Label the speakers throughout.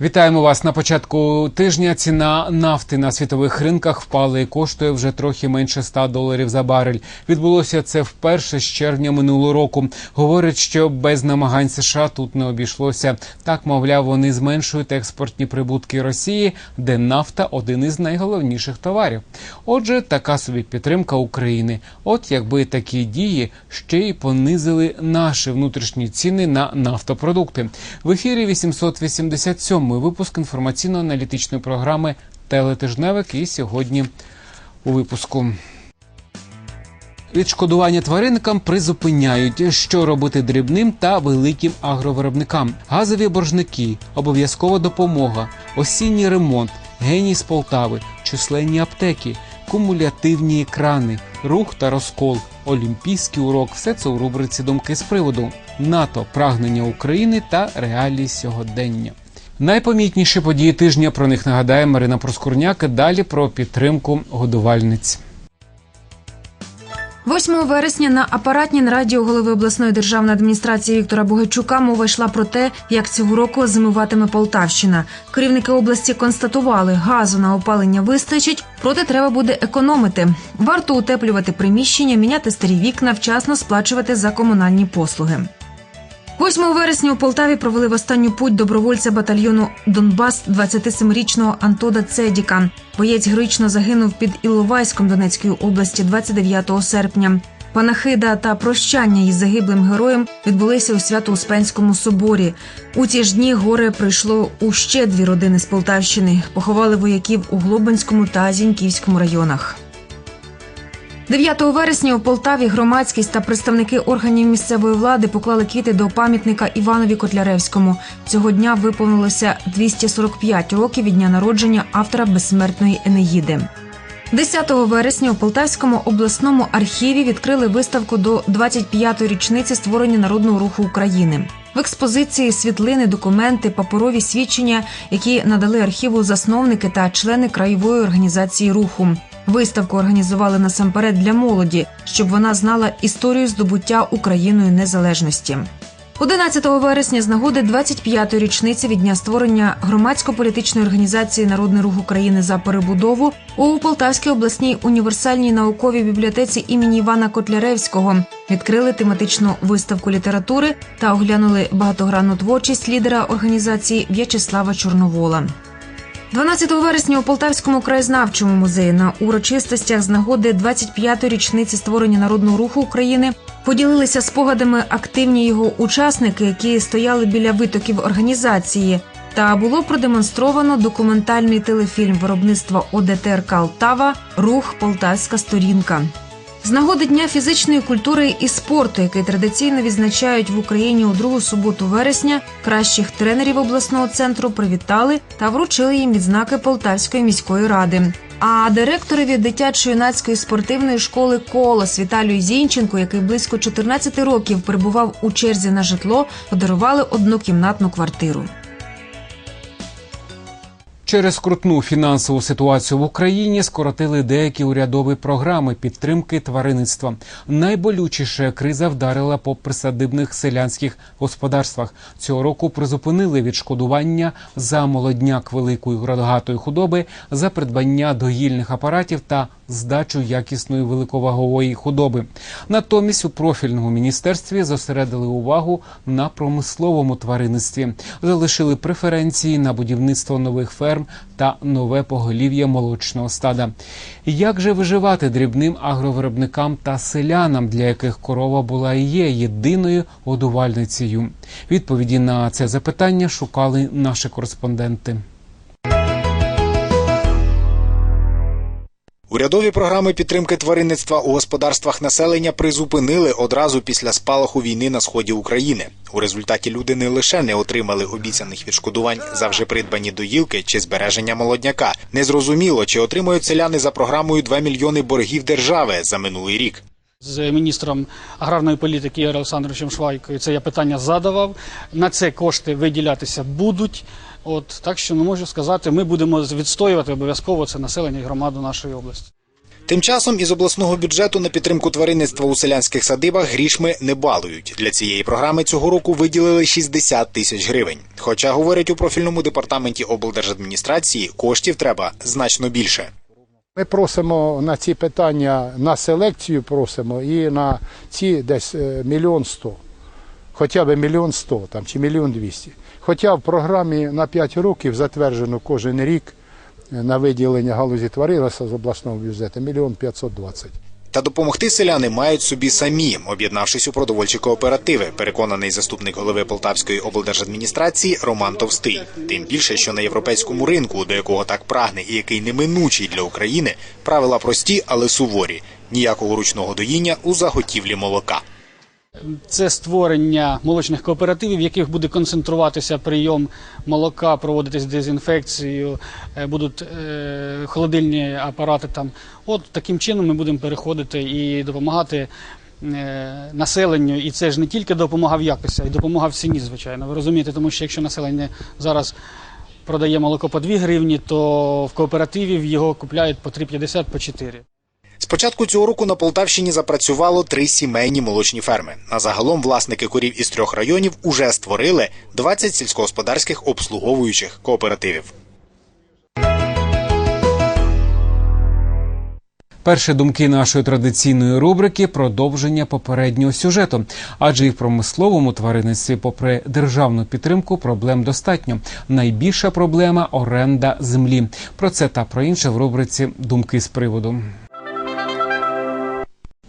Speaker 1: Вітаємо вас на початку тижня. Ціна нафти на світових ринках впала і коштує вже трохи менше 100 доларів за барель. Відбулося це вперше з червня минулого року. Говорять, що без намагань США тут не обійшлося. Так, мовляв, вони зменшують експортні прибутки Росії, де нафта один із найголовніших товарів. Отже, така собі підтримка України. От якби такі дії ще й понизили наші внутрішні ціни на нафтопродукти. В ефірі 887 випуск інформаційно-аналітичної програми Телетижневик. І сьогодні у випуску. Відшкодування тваринкам призупиняють, що робити дрібним та великим агровиробникам. Газові боржники, обов'язкова допомога, осінній ремонт, геній з Полтави, численні аптеки, кумулятивні екрани, рух та розкол, олімпійський урок. Все це у рубриці Думки з приводу НАТО, прагнення України та реалії сьогодення. Найпомітніші події тижня про них нагадає Марина Проскурняк. Далі про підтримку годувальниць.
Speaker 2: 8 вересня на апаратній нараді у голови обласної державної адміністрації Віктора Богачука мова йшла про те, як цього року зимуватиме Полтавщина. Керівники області констатували, газу на опалення вистачить, проте треба буде економити. Варто утеплювати приміщення, міняти старі вікна, вчасно сплачувати за комунальні послуги. 8 вересня у Полтаві провели в останню путь добровольця батальйону Донбас 27-річного Антода Цедіка. Боєць героїчно загинув під Іловайськом Донецької області 29 серпня. Панахида та прощання із загиблим героєм відбулися у Свято-Успенському соборі. У ті ж дні горе прийшло у ще дві родини з Полтавщини. Поховали вояків у Глобинському та Зіньківському районах. 9 вересня у Полтаві громадськість та представники органів місцевої влади поклали квіти до пам'ятника Іванові Котляревському. Цього дня виповнилося 245 років від дня народження автора безсмертної Енеїди. 10 вересня у Полтавському обласному архіві відкрили виставку до 25-ї річниці створення народного руху України. В експозиції світлини, документи, паперові свідчення, які надали архіву засновники та члени краєвої організації руху. Виставку організували насамперед для молоді, щоб вона знала історію здобуття Україною незалежності. 11 вересня з нагоди 25-ї річниці від дня створення громадсько-політичної організації Народний рух України за перебудову у Полтавській обласній універсальній науковій бібліотеці імені Івана Котляревського відкрили тематичну виставку літератури та оглянули багатогранну творчість лідера організації В'ячеслава Чорновола. 12 вересня у Полтавському краєзнавчому музеї на урочистостях з нагоди 25-ї річниці створення народного руху України поділилися спогадами активні його учасники, які стояли біля витоків організації. Та було продемонстровано документальний телефільм виробництва ОДТР Калтава Рух Полтавська сторінка. З нагоди Дня фізичної культури і спорту, який традиційно відзначають в Україні у другу суботу вересня, кращих тренерів обласного центру привітали та вручили їм відзнаки Полтавської міської ради. А директорові дитячо-юнацької спортивної школи Колос Віталію Зінченку, який близько 14 років перебував у черзі на житло, подарували однокімнатну квартиру.
Speaker 1: Через скрутну фінансову ситуацію в Україні скоротили деякі урядові програми підтримки тваринництва. Найболючіше криза вдарила по присадибних селянських господарствах. Цього року призупинили відшкодування за молодняк великої рогатої худоби, за придбання доїльних апаратів та здачу якісної великовагової худоби. Натомість у профільному міністерстві зосередили увагу на промисловому тваринництві, залишили преференції на будівництво нових ферм та нове поголів'я молочного стада. Як же виживати дрібним агровиробникам та селянам, для яких корова була і є єдиною годувальницею? Відповіді на це запитання шукали наші кореспонденти.
Speaker 3: Урядові програми підтримки тваринництва у господарствах населення призупинили одразу після спалаху війни на сході України. У результаті люди не лише не отримали обіцяних відшкодувань за вже придбані доїлки чи збереження молодняка. Незрозуміло, чи отримують селяни за програмою 2 мільйони боргів держави за минулий рік.
Speaker 4: З міністром аграрної політики Олександровичем Швайкою це я питання задавав. На це кошти виділятися будуть. От так що не можу сказати, ми будемо відстоювати обов'язково це населення і громаду нашої області.
Speaker 3: Тим часом із обласного бюджету на підтримку тваринництва у селянських садибах грішми не балують. Для цієї програми цього року виділили 60 тисяч гривень. Хоча, говорять у профільному департаменті облдержадміністрації, коштів треба значно більше.
Speaker 5: Ми просимо на ці питання на селекцію просимо і на ці десь е, мільйон сто. Хоча б мільйон сто там, чи мільйон двісті. Хоча в програмі на 5 років затверджено кожен рік е, на виділення галузі тваринництва з обласного бюджету мільйон 520.
Speaker 3: Та допомогти селяни мають собі самі, об'єднавшись у продовольчі кооперативи, переконаний заступник голови Полтавської облдержадміністрації Роман Товстий. Тим більше, що на європейському ринку, до якого так прагне і який неминучий для України, правила прості, але суворі. Ніякого ручного доїння у заготівлі молока.
Speaker 4: Це створення молочних кооперативів, в яких буде концентруватися прийом молока, проводитись дезінфекцію, е, будуть е, холодильні апарати там. От таким чином ми будемо переходити і допомагати е, населенню. І це ж не тільки допомога в якості, а й допомога в ціні, звичайно. Ви розумієте, тому що якщо населення зараз продає молоко по 2 гривні, то в кооперативі його купляють по 3,50, по 4.
Speaker 3: З початку цього року на Полтавщині запрацювало три сімейні молочні ферми. А загалом власники корів із трьох районів уже створили 20 сільськогосподарських обслуговуючих кооперативів.
Speaker 1: Перші думки нашої традиційної рубрики продовження попереднього сюжету, адже і в промисловому тваринництві, попри державну підтримку, проблем достатньо. Найбільша проблема оренда землі. Про це та про інше в рубриці Думки з приводу.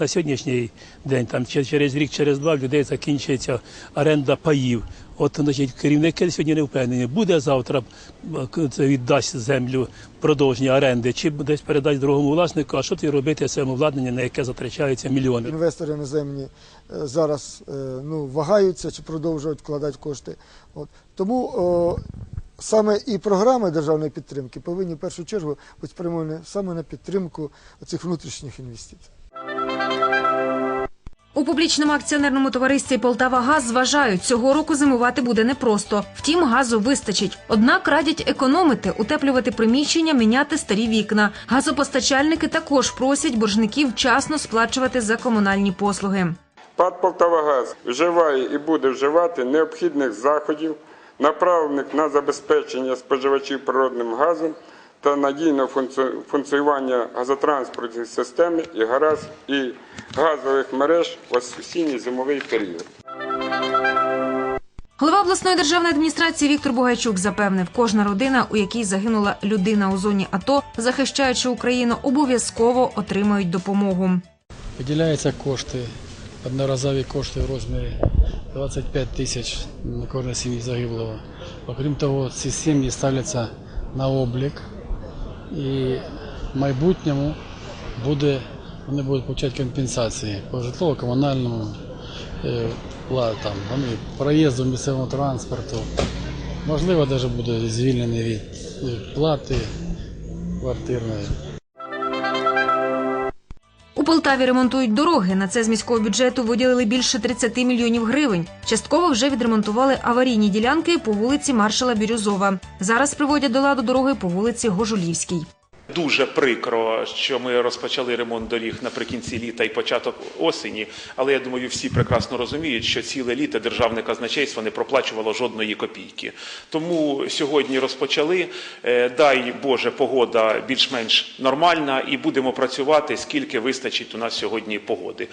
Speaker 6: На сьогоднішній день, там через рік, через два людей закінчується оренда паїв. От значить, керівники сьогодні не впевнені, буде завтра е, віддасть землю продовження оренди, чи десь передасть другому власнику, а що ти робити цьому обладнанню, на яке затрачаються мільйони.
Speaker 7: Інвестори іноземні е, зараз е, ну, вагаються чи продовжують вкладати кошти. От. Тому о, саме і програми державної підтримки повинні в першу чергу бути спрямовані саме на підтримку цих внутрішніх інвестицій.
Speaker 2: У публічному акціонерному товаристві Полтава Газ зважають, цього року зимувати буде непросто. Втім, газу вистачить. Однак радять економити, утеплювати приміщення, міняти старі вікна. Газопостачальники також просять боржників вчасно сплачувати за комунальні послуги.
Speaker 8: ПАД «Полтавагаз» вживає і буде вживати необхідних заходів, направлених на забезпечення споживачів природним газом та надійне функці- функціонування газотранспортної системи і і газових мереж в осінньо-зимовий період.
Speaker 2: Голова обласної державної адміністрації Віктор Бугайчук запевнив, кожна родина, у якій загинула людина у зоні АТО, захищаючи Україну, обов'язково отримають допомогу.
Speaker 9: Виділяються кошти, одноразові кошти в розмірі 25 тисяч на кожну сім'ю загиблого. Окрім того, ці сім'ї ставляться на облік і в майбутньому буде, вони будуть отримати компенсації по житлово-комунальному е, там, проїзду місцевого транспорту. Можливо, навіть буде звільнений від е, плати квартирної.
Speaker 2: У Полтаві ремонтують дороги. На це з міського бюджету виділили більше 30 мільйонів гривень. Частково вже відремонтували аварійні ділянки по вулиці Маршала Бірюзова. Зараз приводять до ладу дороги по вулиці Гожулівській.
Speaker 10: Дуже прикро, що ми розпочали ремонт доріг наприкінці літа і початок осені. Але я думаю, всі прекрасно розуміють, що ціле літо державне казначейство не проплачувало жодної копійки. Тому сьогодні розпочали. Е, Дай Боже, погода більш-менш нормальна, і будемо працювати, скільки вистачить у нас сьогодні погоди.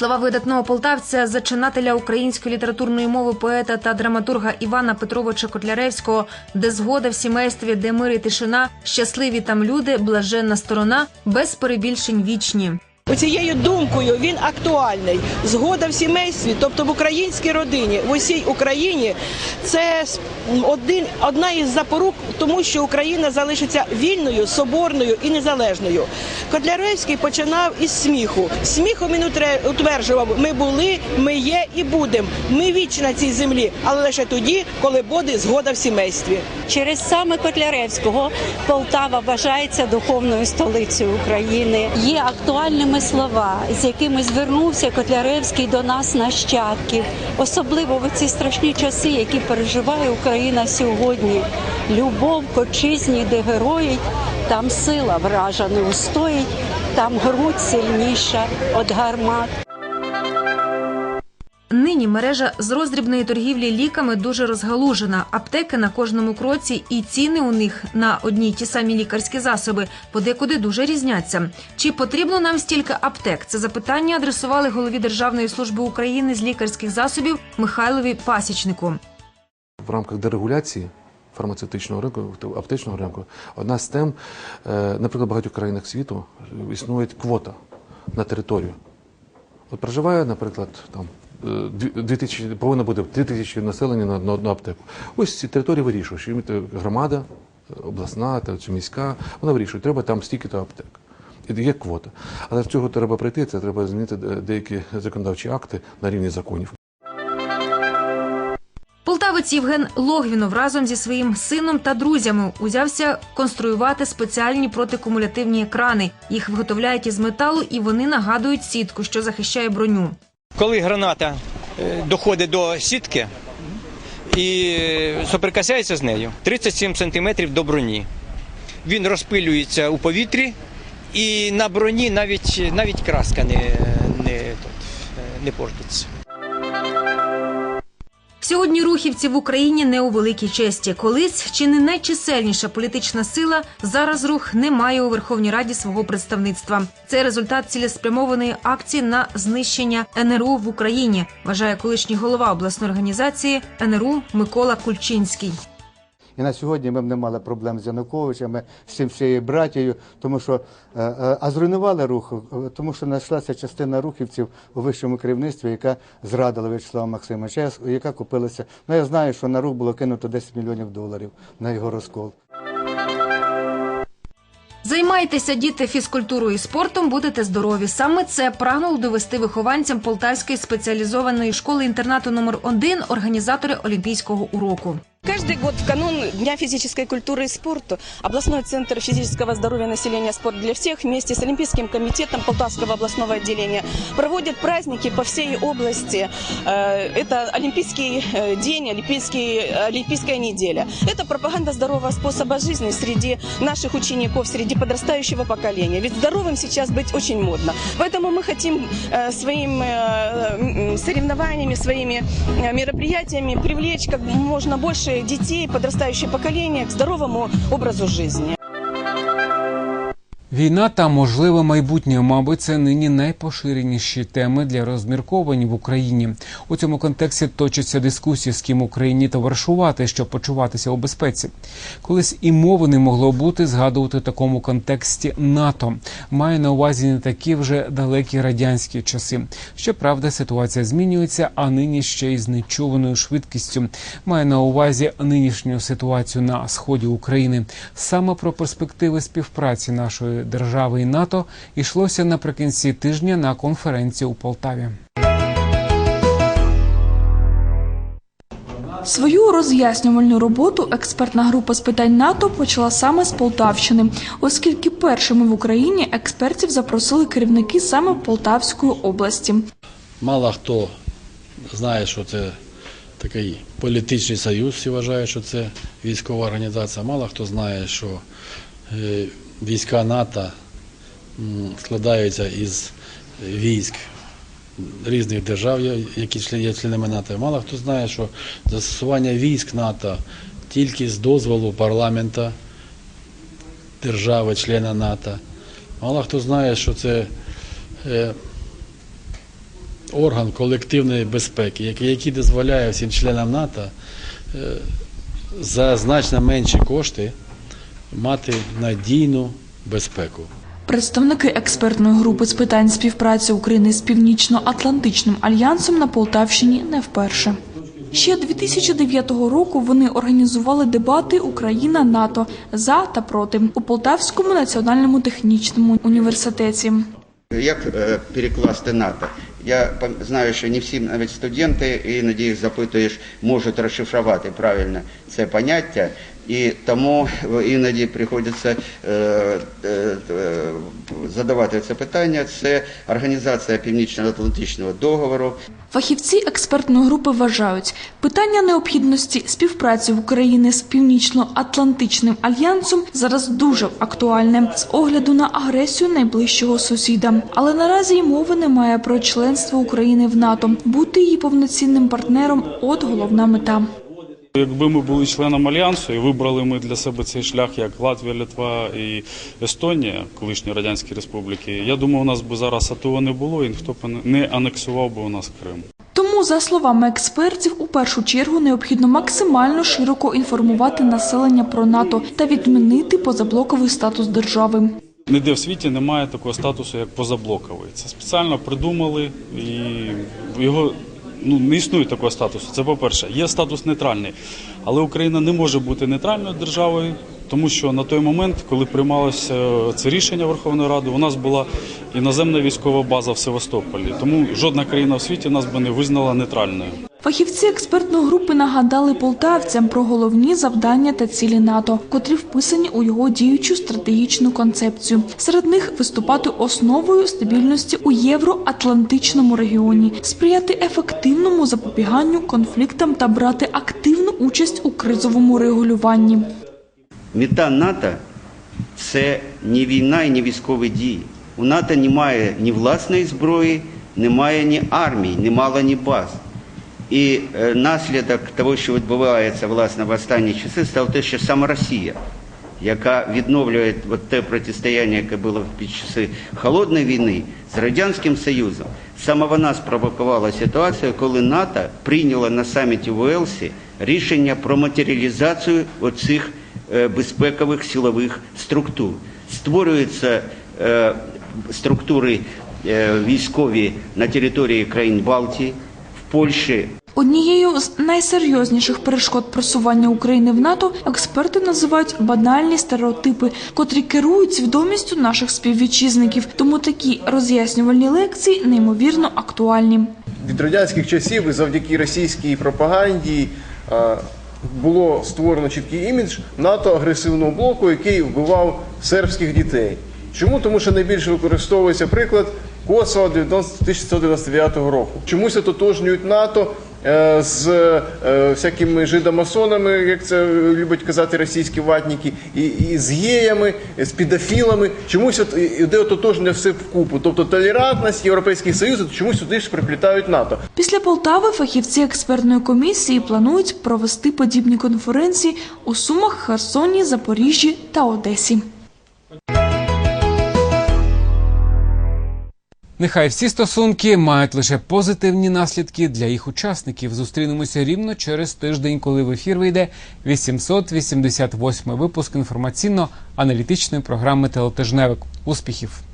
Speaker 2: Слова видатного полтавця, зачинателя української літературної мови, поета та драматурга Івана Петровича Котляревського, де згода в сімействі, де мир і тишина, щасливі там люди, блаженна сторона, без перебільшень вічні.
Speaker 11: Оцією думкою він актуальний. Згода в сімействі, тобто в українській родині, в усій Україні, це один, одна із запорук, тому що Україна залишиться вільною, соборною і незалежною. Котляревський починав із сміху. Сміхом він утверджував: ми були, ми є і будемо. Ми вічні на цій землі, але лише тоді, коли буде згода в сімействі.
Speaker 12: Через саме Котляревського Полтава вважається духовною столицею України. Є актуальними слова, з якими звернувся Котляревський до нас, нащадків, особливо в ці страшні часи, які переживає Україна сьогодні. Любов к отчизні, де героїть, Там сила вража не устоїть, там грудь сильніша від гармат.
Speaker 2: Нині мережа з роздрібної торгівлі ліками дуже розгалужена. Аптеки на кожному кроці, і ціни у них на одні й ті самі лікарські засоби подекуди дуже різняться. Чи потрібно нам стільки аптек? Це запитання адресували голові Державної служби України з лікарських засобів Михайлові Пасічнику.
Speaker 13: в рамках дерегуляції фармацевтичного ринку, аптечного ринку, одна з тем, е, наприклад, в багатьох країнах світу існує квота на територію. От проживає, наприклад, там е, дві- дві тисячі, повинно бути 2 тисячі населення на, на одну аптеку. Ось ці території вирішують, що громада, обласна та чи міська, вона вирішує, треба там стільки-то аптек. І є квота. Але до цього треба прийти, це треба змінити деякі законодавчі акти на рівні законів.
Speaker 2: Полтавець Євген Логвінов разом зі своїм сином та друзями узявся конструювати спеціальні протикумулятивні екрани. Їх виготовляють із металу і вони нагадують сітку, що захищає броню.
Speaker 14: Коли граната е, доходить до сітки і е, соприкасається з нею 37 сантиметрів до броні. Він розпилюється у повітрі, і на броні навіть, навіть краска не, не, е, не портиться.
Speaker 2: Сьогодні рухівці в Україні не у великій честі. Колись чи не найчисельніша політична сила зараз рух не має у Верховній Раді свого представництва. Це результат цілеспрямованої акції на знищення НРУ в Україні. Вважає колишній голова обласної організації НРУ Микола Кульчинський.
Speaker 15: І на сьогодні ми б не мали проблем з Януковичами, з цим всією братією, тому що е, е, а зруйнували рух, е, тому що знайшлася частина рухівців у вищому керівництві, яка зрадила В'ячеслава Максимовича, яка купилася. Ну я знаю, що на рух було кинуто 10 мільйонів доларів на його розкол.
Speaker 2: Займайтеся діти фізкультурою і спортом, будете здорові. Саме це прагнули довести вихованцям Полтавської спеціалізованої школи інтернату номер 1 організатори Олімпійського уроку.
Speaker 16: Каждый год в канун Дня физической культуры и спорта областной центр физического здоровья населения «Спорт для всех» вместе с Олимпийским комитетом Полтавского областного отделения проводит праздники по всей области. Э, Это Олимпийский э, день, Олимпийский, Олимпийская неделя. Это пропаганда здорового способа жизни среди наших учеников, среди подрастающего поколения. Ведь здоровым сейчас быть очень модно. Поэтому мы хотим э, своим м, соревнованиями, своими мероприятиями привлечь как можно больше детей, подрастающее поколение к здоровому образу жизни.
Speaker 1: Війна та можливе майбутнє, мабуть, це нині найпоширеніші теми для розмірковань в Україні. У цьому контексті точаться дискусії, з ким Україні товаришувати, щоб почуватися у безпеці. Колись і мови не могло бути згадувати в такому контексті НАТО. Має на увазі не такі вже далекі радянські часи. Щоправда, ситуація змінюється, а нині ще й з нечуваною швидкістю. Має на увазі нинішню ситуацію на сході України. Саме про перспективи співпраці нашої держави і НАТО йшлося наприкінці тижня на конференції у Полтаві.
Speaker 17: Свою роз'яснювальну роботу експертна група з питань НАТО почала саме з Полтавщини, оскільки першими в Україні експертів запросили керівники саме Полтавської області.
Speaker 9: Мало хто знає, що це такий політичний союз, всі вважають, що це військова організація. Мало хто знає, що е, війська НАТО складаються із військ різних держав, які є членами НАТО. Мало хто знає, що застосування військ НАТО тільки з дозволу парламента держави-члена НАТО. Мало хто знає, що це е, орган колективної безпеки, який, який дозволяє всім членам НАТО е, за значно менші кошти мати надійну безпеку.
Speaker 17: Представники експертної групи з питань співпраці України з Північно-Атлантичним альянсом на Полтавщині не вперше. Ще 2009 року вони організували дебати Україна НАТО за та проти у Полтавському національному технічному університеті.
Speaker 18: Як е, перекласти НАТО? Я знаю, що не всі навіть студенти, іноді їх запитуєш, можуть розшифрувати правильно це поняття, і тому іноді приходиться е, е, е, задавати це питання, це організація Північно-Атлантичного договору,
Speaker 17: Фахівці експертної групи вважають, питання необхідності співпраці України з Північно-Атлантичним альянсом зараз дуже актуальне з огляду на агресію найближчого сусіда. Але наразі й мови немає про членство України в НАТО. Бути її повноцінним партнером от головна мета.
Speaker 19: Якби ми були членом альянсу і вибрали ми для себе цей шлях, як Латвія, Литва і Естонія, колишні радянські республіки, я думаю, у нас би зараз АТО не було, і ніхто б не анексував би у нас Крим.
Speaker 17: Тому, за словами експертів, у першу чергу необхідно максимально широко інформувати населення про НАТО та відмінити позаблоковий статус держави.
Speaker 19: Ніде в світі немає такого статусу, як позаблоковий. Це спеціально придумали і його ну не існує такого статусу. Це по-перше, є статус нейтральний, але Україна не може бути нейтральною державою, тому що на той момент, коли приймалося це рішення Верховної Ради, у нас була іноземна військова база в Севастополі. Тому жодна країна в світі нас би не визнала нейтральною.
Speaker 17: Фахівці експертної групи нагадали полтавцям про головні завдання та цілі НАТО, котрі вписані у його діючу стратегічну концепцію. Серед них виступати основою стабільності у євроатлантичному регіоні, сприяти ефективному запобіганню конфліктам та брати активну участь у кризовому регулюванні.
Speaker 18: Мета НАТО це не війна і не військові дії. У НАТО немає ні власної зброї, немає ні армії, немало ні баз. І е, наслідок того, що відбувається власне в останні часи, стало те, що саме Росія, яка відновлює от те протистояння, яке було під часи холодної війни з Радянським Союзом, саме вона спровокувала ситуацію, коли НАТО прийняло на саміті в Уелсі рішення про матеріалізацію оцих е, безпекових силових структур. Створюються е, структури е, військові на території країн Балтії, Польщі,
Speaker 17: Однією з найсерйозніших перешкод просування України в НАТО експерти називають банальні стереотипи, котрі керують свідомістю наших співвітчизників. Тому такі роз'яснювальні лекції неймовірно актуальні.
Speaker 20: від радянських часів і завдяки російській пропаганді е, було створено чіткий імідж НАТО агресивного блоку, який вбивав сербських дітей. Чому? Тому що найбільше використовується приклад Косово 1999 року. Чомусь ототожнюють НАТО е, з е, всякими жидомасонами, як це люблять казати російські ватники, і, і з геями, і з підофілами. Чомусь от іде ототожнення все вкупу. Тобто толерантність, Європейський Союз, чомусь сюди ж приплітають НАТО.
Speaker 17: Після Полтави фахівці експертної комісії планують провести подібні конференції у Сумах, Херсоні, Запоріжжі та Одесі.
Speaker 1: Нехай всі стосунки мають лише позитивні наслідки для їх учасників. Зустрінемося рівно через тиждень, коли в ефір вийде 888 випуск інформаційно-аналітичної програми Телетижневик. Успіхів!